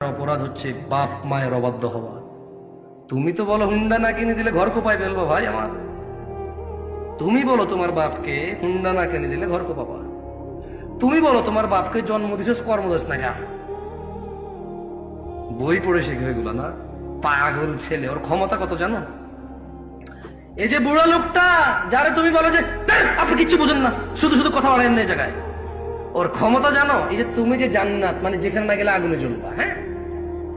অপরাধ হচ্ছে বাপ মায়ের অবাধ্য হওয়া। তুমি তো বলো হুন্ডা না কিনে দিলে ঘর কোপায় ফেলব ভাই আমার। তুমি বলো তোমার বাপকে হুন্ডা না কিনে দিলে ঘর কোপাবা। তুমি বলো তোমার বাপকে জন্ম দিছিস, কর্ম দিস না কেন? বই পড়ে শিখে এগুলো না? পাগল ছেলে, ওর ক্ষমতা কত জানো? এই যে বুড়া লোকটা, যারে তুমি বলো যে আপনি কিচ্ছু বুঝেন না, শুধু শুধু কথা বলেন না জায়গায়। ওর ক্ষমতা জানো? এই যে তুমি যে জান্নাত মানে যেখানে না গেলে আগুনে জ্বলবা হ্যাঁ?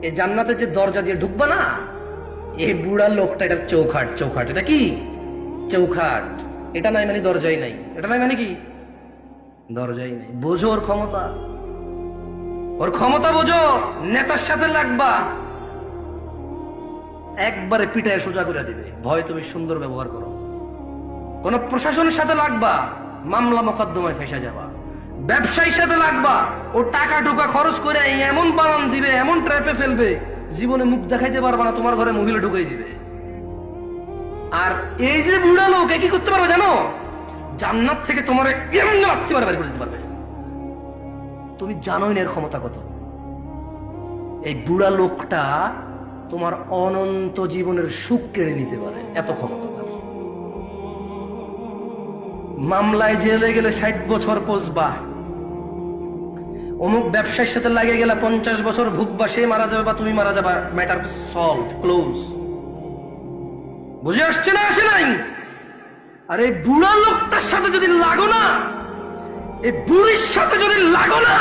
এই জান্নাতের যে দরজা দিয়ে ঢুকবা না এই বুড়া লোকটা, এটা চৌখাট চৌখাট। এটা কি? চৌখাট। এটা নাই মানে দরজাই নাই। এটা নাই মানে কি? দরজাই নাই। বোঝো ওর ক্ষমতা। ওর ক্ষমতা বোঝো, নেতার সাথে লাগবা। একবারে পিটায় সোজা করে দিবে। ভয় তুমি সুন্দর ব্যবহার করো। কোন প্রশাসনের সাথে লাগবা, মামলা মোকদ্দমায় ফেসে যাবা। ব্যবসায়ীর সাথে লাগবা। ও টাকা টোকা খরচ করে এমন বানান দিবে, এমন ট্র্যাপে ফেলবে, জীবনে মুখ দেখাইতে পারবা না, তোমার ঘরে মহিলা ঢুকাই দিবে। আর এই যে বুড়া লোক কি করতে পারবে জানো? জান্নাত থেকে তোমার এমন লাগতে পারবে করে দিতে পারবে? তুমি জানোই না এর ক্ষমতা কত। এই বুড়া লোকটা তোমার অনন্ত জীবনের সুখ কেড়ে নিতে পারে, এত ক্ষমতা মামলায় জেলে গেলে ষাট বছর পচবা অমুক ব্যবসায়ীর সাথে লাগে গেলে পঞ্চাশ বছর ভুগবা সে মারা যাবে বা তুমি মারা যাবা ম্যাটার সলভ ক্লোজ বুঝে আসছে না, আসে নাই? আর এই বুড়া লোকটার সাথে যদি লাগো না, এই বুড়ির সাথে যদি লাগো না,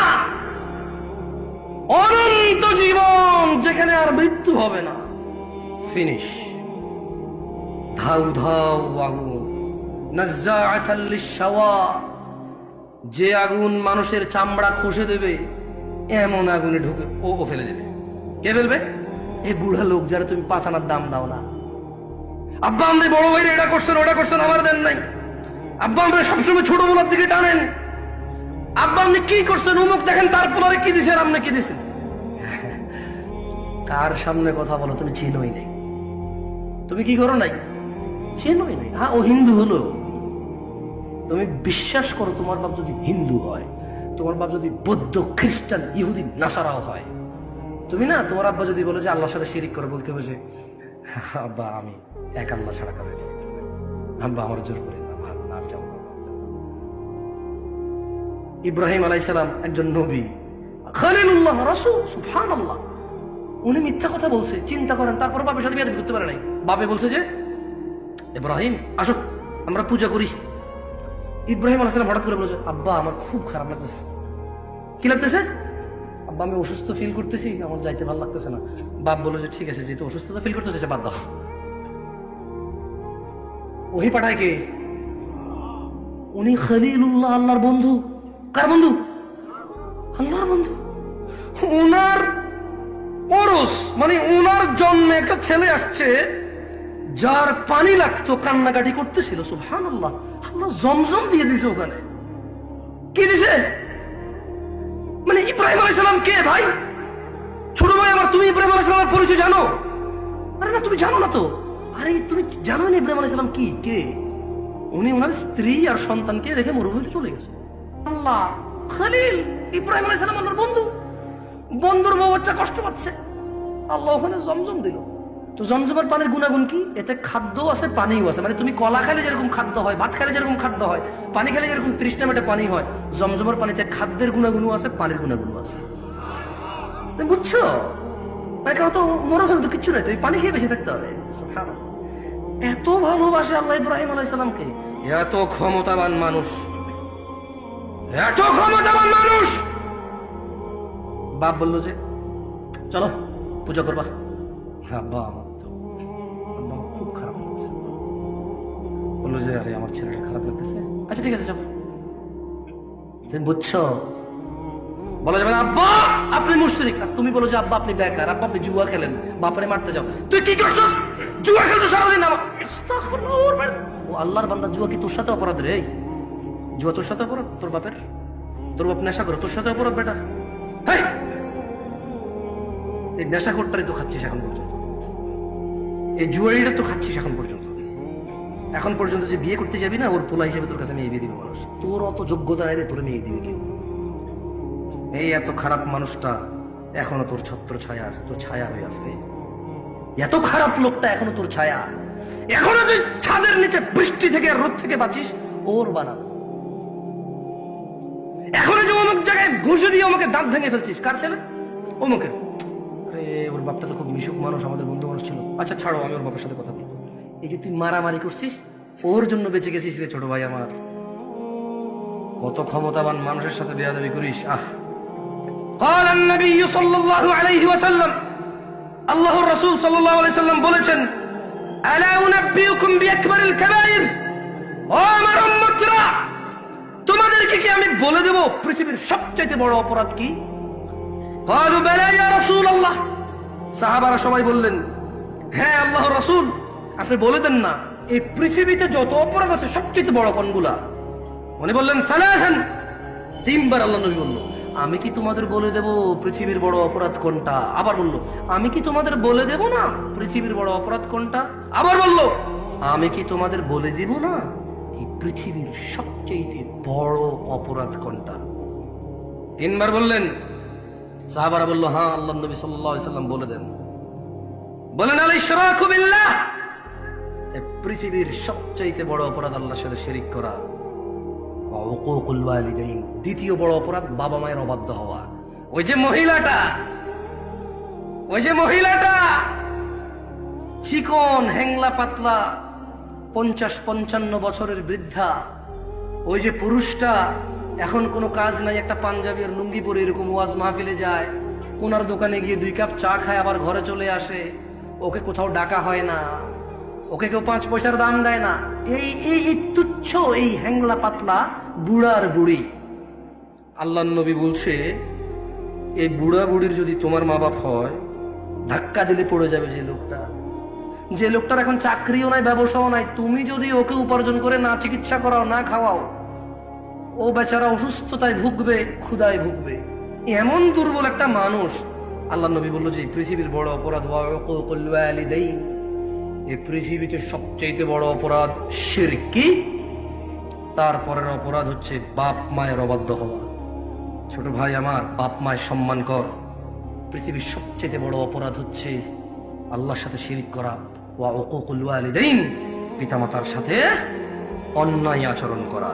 অনন্ত জীবন যেখানে আর মৃত্যু হবে না। ফিনিশ ধাউ ধাউ আগুন নাজ্জাআতাল লিশ-শাওয়া। যে আগুন মানুষের চামড়া খসে দেবে, এমন আগুনে ঢুকে ও ও ফেলে দেবে। কে ফেলবে? এই বুড়া লোক যারা তুমি পাঁচ আনার দাম দাও না। আব্বা আমরা বড় ভাইরে এটা করছেন, ওটা করছেন, আমার দেন নাই। আব্বা আমরা সবসময় ছোট বলার দিকে টানেন। আব্বা আপনি কি করছেন? উমুক দেখেন, তার পোলারে কি দিছেন আপনি কি দিছেন? কার সামনে কথা বলো, তুমি চিনোই নাই। তুমি কি করো নাই? চেনোই নাই। হ্যাঁ ও হিন্দু হলো। তুমি বিশ্বাস করো তোমার বাপ যদি হিন্দু হয়, তোমার বাপ যদি বৌদ্ধ, খ্রিস্টান, ইহুদি, নাসারাও হয়। তুমি না, তোমার আব্বা যদি বলে যে আল্লাহর সাথে শিরিক করে, বলতে হবে যে, আব্বা, আমি এক আল্লাহ ছাড়া কারও। আব্বা, আমার জোর করে। ইব্রাহিম আলাইসালাম একজন নবী। খালিলুল্লাহ রাসূল, সুবহানাল্লাহ। উনি মিথ্যা কথা বলছে, চিন্তা করেন তারপর বাপের সাথে বিয়ে করতে পারে নাই। বাপে বলছে যে, ইব্রাহিম, আসো, আমরা পূজা করি। ইব্রাহিম আলাইসালাম হঠাৎ করে বলেছে আব্বা, আমার খুব খারাপ লাগতেছে। কি লাগতেছে? আব্বা, আমি অসুস্থ ফিল করতেছি, আমার যাইতে ভালো লাগতেছে না। বাপ বলে যে, ঠিক আছে, যেহেতু অসুস্থতা ফিল করতেছে, সে বাদ দাও। ওহি পাঠায় কে? উনি খলিলুল্লাহ আল্লাহর বন্ধু। কার বন্ধু? আল্লাহর বন্ধু। উনার ওরস মানে উনার জন্মে একটা ছেলে আসছে, যার পানি লাগতো, কান্নাকাটি করতেছিল আল্লাহ আল্লাহ জমজম দিয়ে দিছে ওখানে। কি দিছে? মানে ইব্রাহিম কে ভাই? ছোট ভাই আমার, তুমি ইব্রাহিম পরিচয় জানো? আরে না, তুমি জানো না তো। আরে তুমি জানো না ইব্রাহিম কি, কে? উনি ওনার স্ত্রী আর সন্তানকে রেখে মরুভূমিতে চলে গেছে। আল্লাহ, খালিল, ইব্রাহিম আলাইসালাম আল্লাহর বন্ধু। বন্ধুর বউ বাচ্চা কষ্ট পাচ্ছে। আল্লাহ ওখানে জমজম দিল। তো জমজমের পানির গুণাগুণ কি? এতে খাদ্য আছে পানিও আছে। মানে তুমি কলা খেলে যেরকম খাদ্য হয় ভাত খেলে যেরকম খাদ্য হয় পানি খেলে যেরকম তৃষ্ণা মেটে পানি হয় জমজমের পানিতে খাদ্যের গুণাগুণও আছে পানির গুণাগুণও আছে। তুমি বুঝছ? মানে কারণ তো মরুভূমি তো কিচ্ছু নাই তুমি পানি খেয়ে বেঁচে থাকতে হবে। এত ভালোবাসে আল্লাহ ইব্রাহিম আলাইসালামকে এত ক্ষমতাবান মানুষ। এত ক্ষমতাবান মানুষ! বাপ বলল যে চলো পূজা করবা। হ্যাঁ বা বলল যে আরে আমার ছেলেটা খারাপ লাগতেছে। আচ্ছা ঠিক আছে চলো তুমি বুঝছ? বলা যাবে না আব্বা আপনি মুশরিক আর তুমি বলো যে আব্বা আপনি বেকার আব্বা আপনি জুয়া খেলেন বাপারে মারতে যাও। তুই কি করছস? জুয়া খেলছো সারাদিন আমার ও আল্লাহর বান্দা জুয়া কি তোর সাথে অপরাধ রে? জুয়া তোর সাথে অপরাধ? তোর বাপের? তোর বাপ নেশা করে তোর সাথে অপরাধ বেটা? হেই! এই নেশা করটাই তো খাচ্ছিস এখন পর্যন্ত। এই জুয়ারিটা তো খাচ্ছিস এখন পর্যন্ত। এখন পর্যন্ত যে বিয়ে করতে যাবি না, ওর পোলা হিসেবে তোর কাছে মেয়ে বিয়ে দিবে মানুষ। তোর অত যোগ্যতা রে, তোর মেয়ে দিবে কেউ এই এত খারাপ মানুষটা এখনও তোর ছত্র ছায়া আছে, তোর ছায়া হয়ে আছে এত খারাপ লোকটা এখনও তোর ছায়া। এখনও তুই ছাদের নিচে বৃষ্টি থেকে, রোদ থেকে বাঁচিস, ওর বানানো এখনও যে অমুক জায়গায় ঘুষে দিয়ে আমাকে দাঁত ভেঙে ফেলছিস, কার ছেলে? অমুকের। আরে, ওর বাপটা তো খুব মিশুক মানুষ, আমাদের বন্ধু মানুষ ছিল। আচ্ছা ছাড়ো, আমি ওর বাপের সাথে কথা বলব এই যে তুই মারামারি করছিস ওর জন্য বেঁচে গেছিস রে ছোট ভাই আমার কত ক্ষমতাবান মানুষের সাথে বেয়াদবি করিস আহ قال النبي صلى الله عليه وسلم الله الرسول صلى الله عليه وسلم বলেছেন ألا أنبئكم بأكبر الكبائر ও আমার উম্মতরা তোমাদেরকে কি আমি বলে দেব পৃথিবীর সবচেয়ে বড় অপরাধ কি قالوا بلى يا رسول الله সাহাবারা সবাই বললেন হ্যাঁ আল্লাহ রাসূল আপনি বলে দেন না, এই পৃথিবীতে যত অপরাধ আছে, সবচেয়ে বড় কোনগুলা? উনি বললেন, সালাহান। তিনবার আল্লাহ নবী বলল, আমি কি তোমাদের বলে দেব পৃথিবীর বড় অপরাধ কোনটা? আবার বলল, আমি কি তোমাদের বলে দেব না পৃথিবীর বড় অপরাধ কোনটা? আবার বলল, আমি কি তোমাদের বলে দেব না এই পৃথিবীর সবচেয়ে বড় অপরাধ কোনটা? তিনবার বললেন। সাহাবারা বলল হ্যাঁ আল্লাহ নবী সাল্লাম বলে দেন। বলেন আল ইশরাকু বিল্লাহ। এই পৃথিবীর সবচাইতে বড় অপরাধ আল্লাহর সাথে শিরিক করা। দ্বিতীয় বড় অপরাধ বাবা মায়ের অবাধ্য হওয়া। ওই যে মহিলাটা! ওই যে মহিলাটা! চিকন হ্যাংলা পাতলা, পঞ্চাশ পঞ্চান্ন বছরের বৃদ্ধা। ওই যে পুরুষটা, এখন কোনো কাজ নাই, একটা পাঞ্জাবি আর লুঙ্গি পরে এরকম ওয়াজ মাহফিলে যায়। কোনার দোকানে গিয়ে দুই কাপ চা খায়, আবার ঘরে চলে আসে। ওকে কোথাও ডাকা হয় না। ওকে কেউ পাঁচ পয়সার দাম দেয় না। এই এই তুচ্ছ এই হ্যাংলা পাতলা বুড়ার বুড়ি। আল্লাহ নবী বলছে, এই বুড়া বুড়ির যদি তোমার মা বাপ হয়, ধাক্কা দিলে পড়ে যাবে যে লোকটা। যে লোকটার এখন চাকরিও নাই, ব্যবসাও নাই, তুমি যদি ওকে উপার্জন করে না চিকিৎসা করাও, না খাওয়াও, ও বেচারা অসুস্থতায় ভুগবে ক্ষুদায় ভুগবে। এমন দুর্বল একটা মানুষ। আল্লাহ নবী বলল যে পৃথিবীর বড় অপরাধ এই পৃথিবীতে সবচাইতে বড় অপরাধ সিরকি, তারপরের অপরাধ হচ্ছে বাপ মায়ের অবাধ্য হওয়া। ছোট ভাই আমার, বাপ মায়ের সম্মান কর। পৃথিবীর সবচেয়ে বড় অপরাধ হচ্ছে আল্লাহর সাথে শিরিক করা। ওয়া উকুকুল পিতা পিতামাতার সাথে অন্যায় আচরণ করা।